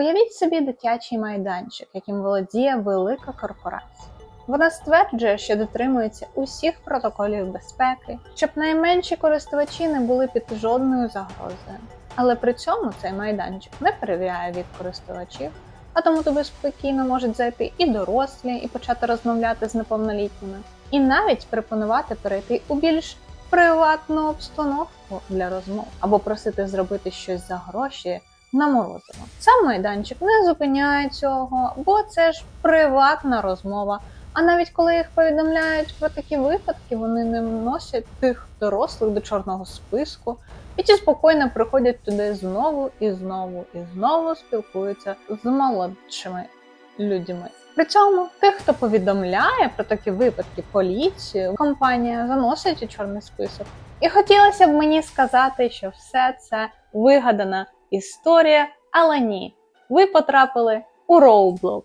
Уявіть собі дитячий майданчик, яким володіє велика корпорація. Вона стверджує, що дотримується усіх протоколів безпеки, щоб найменші користувачі не були під жодною загрозою. Але при цьому цей майданчик не перевіряє вік користувачів, а тому туди спокійно можуть зайти і дорослі, і почати розмовляти з неповнолітніми, і навіть пропонувати перейти у більш приватну обстановку для розмов або просити зробити щось за гроші на. Сам майданчик не зупиняє цього, бо це ж приватна розмова. А навіть коли їх повідомляють про такі випадки, вони не вносять тих дорослих до чорного списку, і ті спокійно приходять туди знову і знову і знову спілкуються з молодшими людьми. При цьому тих, хто повідомляє про такі випадки поліцію, компанія заносить у чорний список. І хотілося б мені сказати, що все це вигадана історія, але ні, ви потрапили у Roblox.